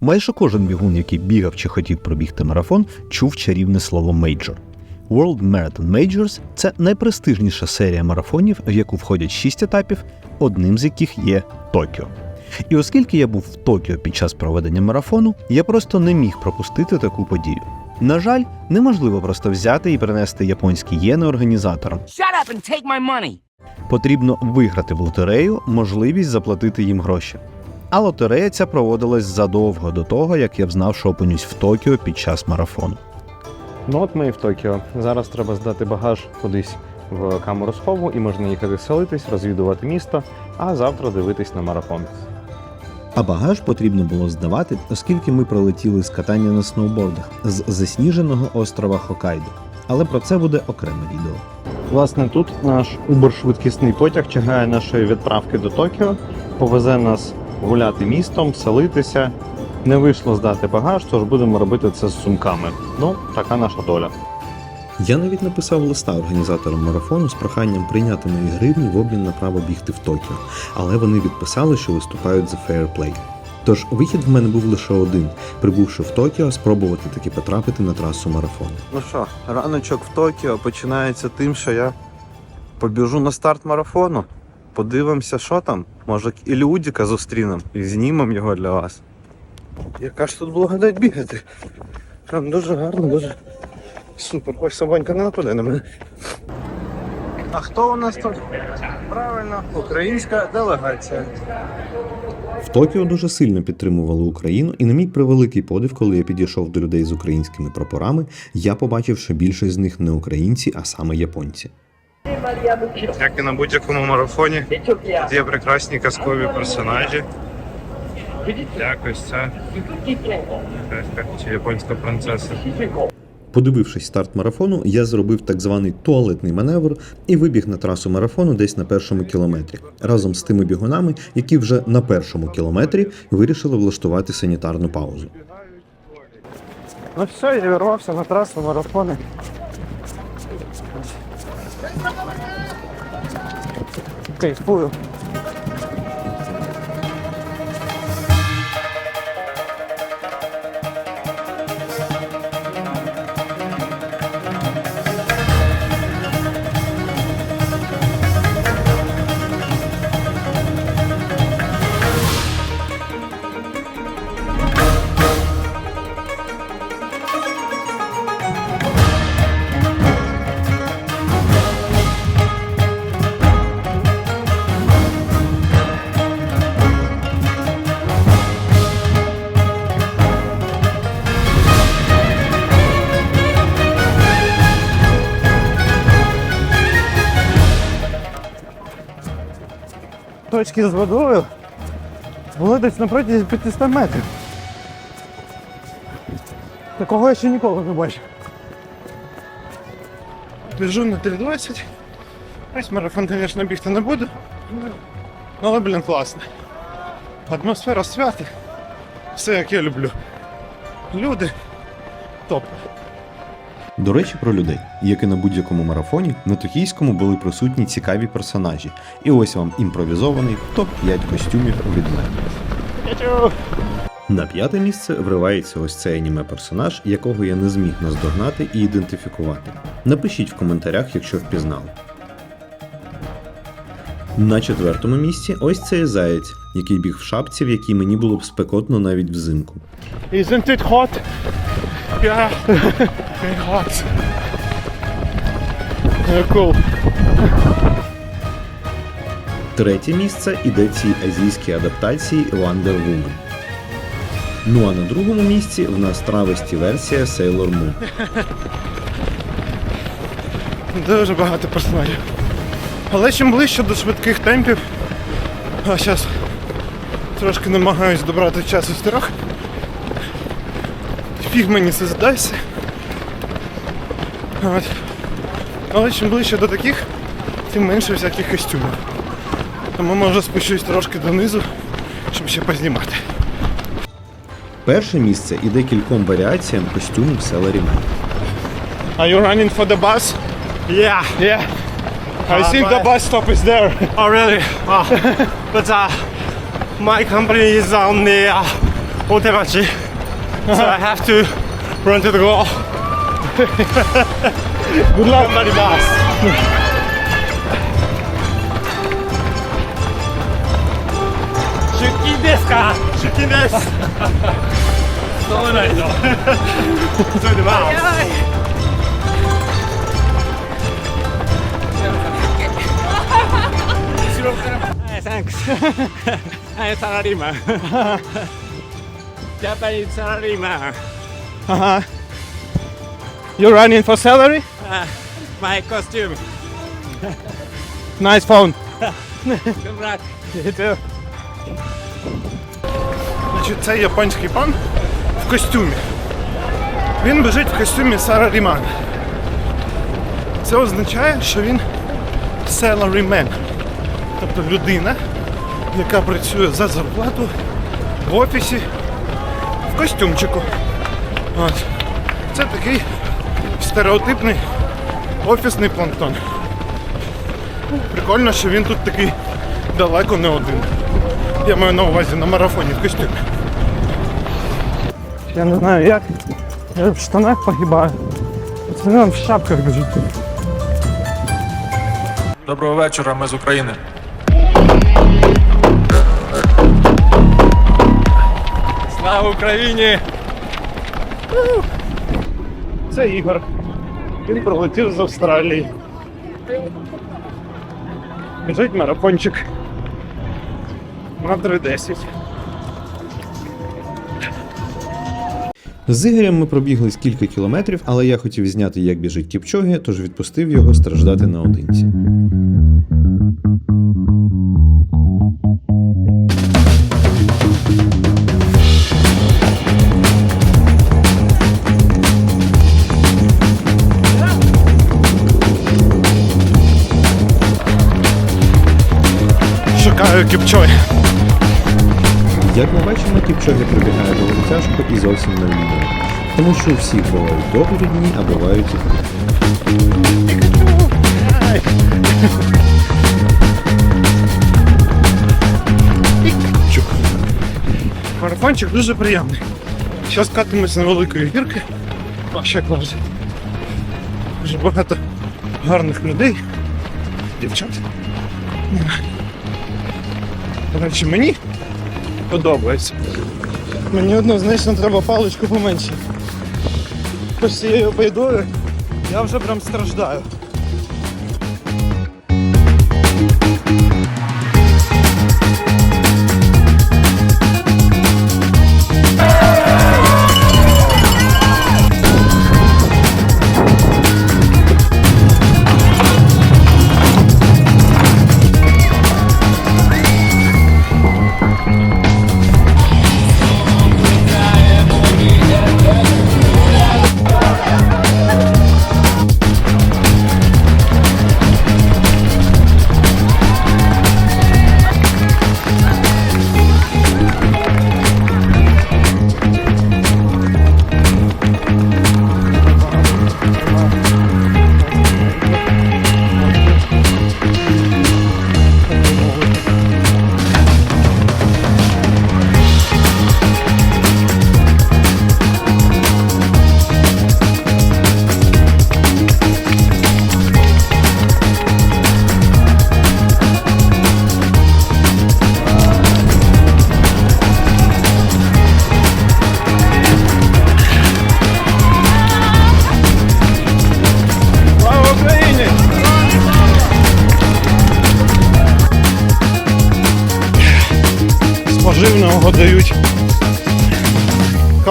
Майже кожен бігун, який бігав чи хотів пробігти марафон, чув чарівне слово мейджор. World Marathon Majors – це найпрестижніша серія марафонів, в яку входять шість етапів, одним з яких є Токіо. І оскільки я був в Токіо під час проведення марафону, я просто не міг пропустити таку подію. На жаль, неможливо просто взяти і принести японські єни організаторам. Shut up and take my money. Потрібно виграти в лотерею можливість заплатити їм гроші. А лотерея ця проводилась задовго до того, як я взнав, що опинюсь в Токіо під час марафону. Ну от ми і в Токіо. Зараз треба здати багаж кудись в камеру схову і можна їхати селитись, розвідувати місто, а завтра дивитись на марафон. А багаж потрібно було здавати, оскільки ми пролетіли з катання на сноубордах з засніженого острова Хокайдо. Але про це буде окреме відео. Власне, тут наш Uber-швидкісний потяг чекає нашої відправки до Токіо, повезе нас гуляти містом, селитися. Не вийшло здати багаж, тож будемо робити це з сумками. Ну, така наша доля. Я навіть написав листа організаторам марафону з проханням прийняти мої гривні в обмін на право бігти в Токіо, але вони відписали, що виступають за fair play. Тож вихід в мене був лише один: прибувши в Токіо, спробувати таки потрапити на трасу марафону. Ну що, раночок в Токіо починається тим, що я побіжу на старт марафону. Подивимося, що там. Може, Ілюдіка зустрінемо і знімемо його для вас. Яка ж тут благодать бігати? Прям дуже гарно, дуже супер. Ось собонька не нападе на мене. А хто у нас тут? Правильно, українська делегація. В Токіо дуже сильно підтримували Україну, і на мій превеликий подив, коли я підійшов до людей з українськими прапорами, я побачив, що більшість з них не українці, а саме японці. Як і на будь-якому марафоні, тут є прекрасні казкові персонажі. Якось це чи японська принцеса. Подивившись старт марафону, я зробив так званий туалетний маневр і вибіг на трасу марафону десь на першому кілометрі, разом з тими бігунами, які вже на першому кілометрі вирішили влаштувати санітарну паузу. Ну все, я вірвався на трасу 给付 Точки з водою були десь на протязі 500 метрів. Такого я ще ніколи не бачив. Біжу на 3.20. Ось марафон, звісно, бігти не буду. Але, блін, класно. Атмосфера свята. Все як я люблю. Люди. Топ. До речі, про людей, як і на будь-якому марафоні, на токійському були присутні цікаві персонажі. І ось вам імпровізований топ-5 костюмів від мене. На п'яте місце вривається ось цей аніме-персонаж, якого я не зміг наздогнати і ідентифікувати. Напишіть в коментарях, якщо впізнали. На четвертому місці ось цей заєць, який біг в шапці, в якій мені було б спекотно навіть взимку. Isn't it hot? Yeah. Very hot. Cool. Третє місце іде цій азійській адаптації Wonder Woman. Ну а на другому місці в нас травесті версія Sailor Moon. Дуже багато персонажів. Але чим ближче до швидких темпів, а зараз трошки намагаюсь добрати час із трьох. Фіг мені це здасться. От. Але чим ближче до таких, тим менше всяких костюмів. Тому може спущусь трошки донизу, щоб ще познімати. Перше місце іде кільком варіаціям костюмів Celery Man. Are you running for the bus? Yeah, Yeah. I Uh, think the bus stop is there. oh really? Oh. but uh, my company is on the uh, énergie. so I have to run to the goal. Good luck. Somebody lost. 出勤ですか出勤です飲まないとそれでまあやばい後ろからはいサンクスはいサラリーマン Japanese salaryman. Ага. You're running for salary? Uh, my costume. Nice phone. Good luck. Значить, це японський пан в костюмі. Він біжить в костюмі Сараріман. Це означає, що він salaryman. Тобто людина, яка працює за зарплату в офісі в костюмчику. От. Це такий стереотипний офісний планктон. Прикольно, що він тут такий далеко не один. Я маю на увазі на марафоні в костюмі. Я не знаю як. Я в штанах погибаю. Пацани в шапках біжуть. Доброго вечора, ми з України. Слава Україні! Це Ігор. Він прилетів з Австралії. Біжить марафончик. На 3.10. З Ігорем ми пробігли кілька кілометрів, але я хотів зняти, як біжить Кіпчогі, тож відпустив його страждати наодинці. Кіпчой. Як ми бачимо, Кіпчогі пробігає доволі тяжко і зовсім не лідер. Тому що у всіх бувають добрі дні, а бувають і. Марафончик дуже приємний. Зараз катимось на великої гірки. А ще клас. Дуже багато гарних людей. Дівчат. До мені подобається. Мені однозначно треба паличку поменше. По всією байдою я вже прям страждаю.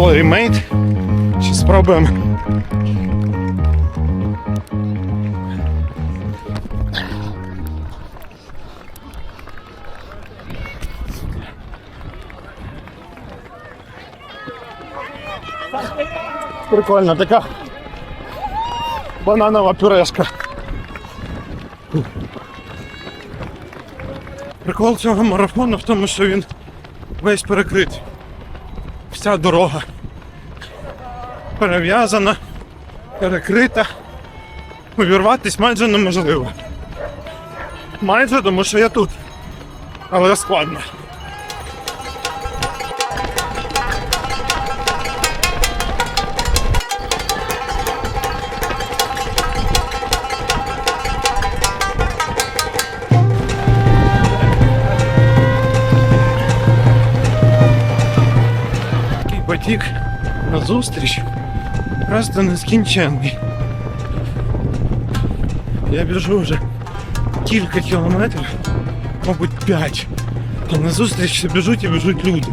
Calorie Mate. Чи спробуємо? Прикольна така бананова пюрешка. Прикол цього марафону в тому, що він весь перекритий. Вся дорога перев'язана, перекрита. Увірватись майже неможливо. Майже тому що я тут. Але складно. Такий батік назустріч. просто нескінченний. Я біжу вже кілька кілометрів, мабуть, п'ять. А на зустріч біжуть і біжуть люди.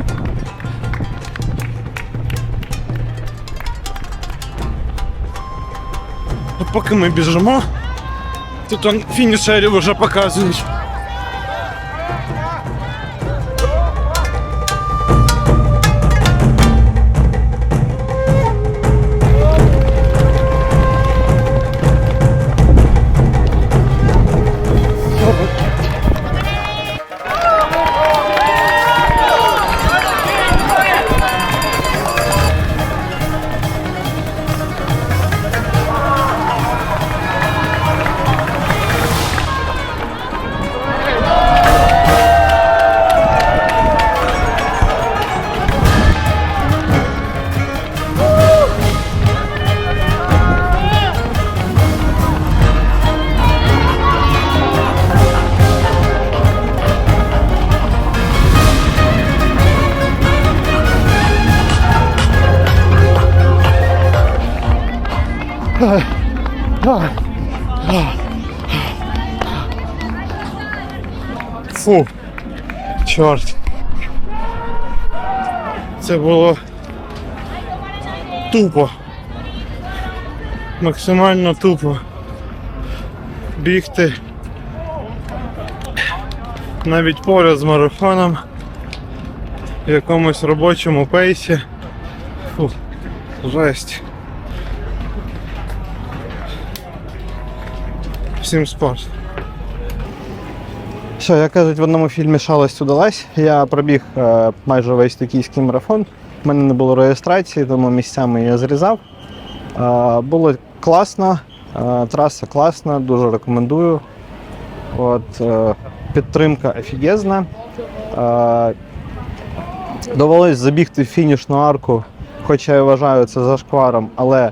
Ну, поки ми біжимо, тут он фінішерів вже показують. Фу. Чорт. Це було тупо. Максимально тупо. Бігти. Навіть поряд з марафоном в якомусь робочому пейсі. Фу. Жесть. Всім спорт. Що, як кажуть, в одному фільмі шалость удалась. Я пробіг е, майже весь токійський марафон. У мене не було реєстрації, тому місцями я зрізав. Е, було класно, е, траса класна, дуже рекомендую. От, е, підтримка офігезна. Е, довелось забігти в фінішну арку, хоча я вважаю це зашкваром, але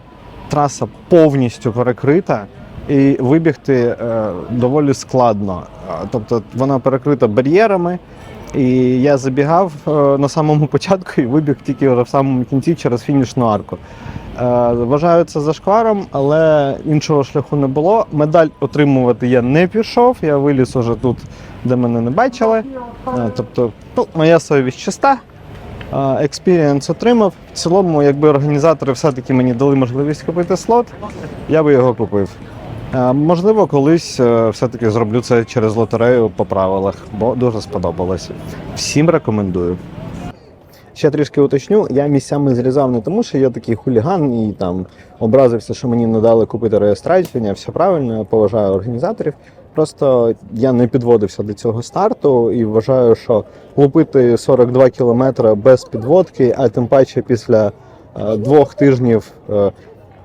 траса повністю перекрита. І вибігти е, доволі складно. Тобто вона перекрита бар'єрами, і я забігав е, на самому початку і вибіг тільки вже в самому кінці через фінішну арку. Е, вважаю це зашкваром, але іншого шляху не було. Медаль отримувати я не пішов, я виліз уже тут, де мене не бачили. Е, тобто, ну, моя совість чиста. Експірієнс отримав. В цілому, якби організатори все-таки мені дали можливість купити слот, я би його купив. Е, Можливо, колись е, все-таки зроблю це через лотерею по правилах, бо дуже сподобалось. Всім рекомендую. Ще трішки уточню, я місцями зрізав не тому, що я такий хуліган і там образився, що мені не дали купити реєстрацію. Ні, все правильно, я поважаю організаторів. Просто я не підводився до цього старту і вважаю, що лупити 42 кілометри без підводки, а тим паче після е, двох тижнів е,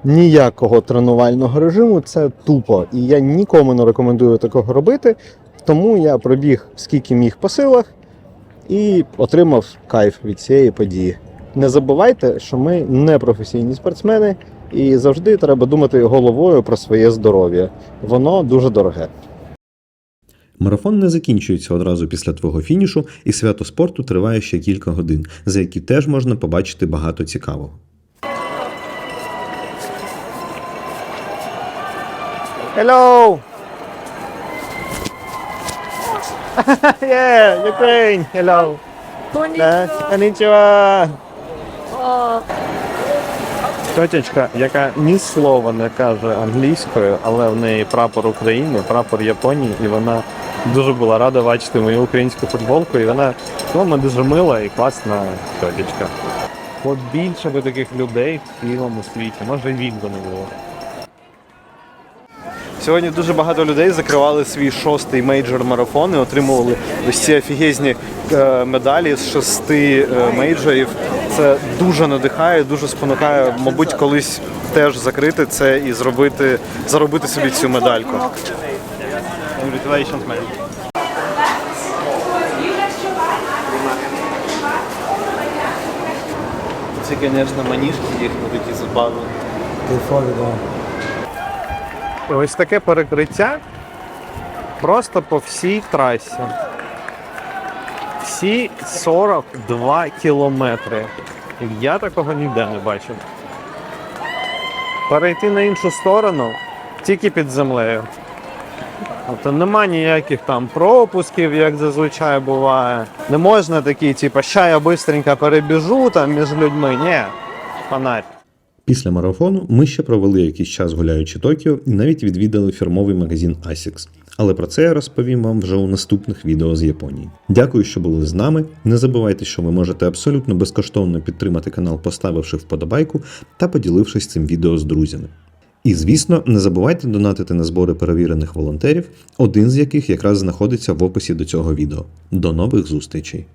ніякого тренувального режиму це тупо. І я нікому не рекомендую такого робити. Тому я пробіг скільки міг по силах і отримав кайф від цієї події. Не забувайте, що ми не професійні спортсмени, і завжди треба думати головою про своє здоров'я. Воно дуже дороге. Марафон не закінчується одразу після твого фінішу, і свято спорту триває ще кілька годин, за які теж можна побачити багато цікавого. Hello! yeah, Ukraine! Hello! Коннічева! Тетячка, яка ні слова не каже англійською, але в неї прапор України, прапор Японії, і вона дуже була рада бачити мою українську футболку. І вона ну, вона дуже мила і класна тетячка. От більше би таких людей в цілому світі, може вік би не було. Сьогодні дуже багато людей закривали свій шостий мейджор марафон і отримували ось ці офігезні е, медалі з шести е, мейджорів. Це дуже надихає, дуже спонукає, мабуть, колись теж закрити це і зробити, заробити собі цю медальку. Congratulations, man. Це, звісно, маніжки їх на такі запали. Ось таке перекриття просто по всій трасі. Всі 42 кілометри. Я такого ніде не бачив. Перейти на іншу сторону тільки під землею. Тобто нема ніяких там пропусків, як зазвичай буває. Не можна такі, типу, ща я бистренько перебіжу там між людьми. Ні, фонарь. Після марафону ми ще провели якийсь час гуляючи Токіо і навіть відвідали фірмовий магазин ASICS. Але про це я розповім вам вже у наступних відео з Японії. Дякую, що були з нами. Не забувайте, що ви можете абсолютно безкоштовно підтримати канал, поставивши вподобайку та поділившись цим відео з друзями. І звісно, не забувайте донатити на збори перевірених волонтерів, один з яких якраз знаходиться в описі до цього відео. До нових зустрічей!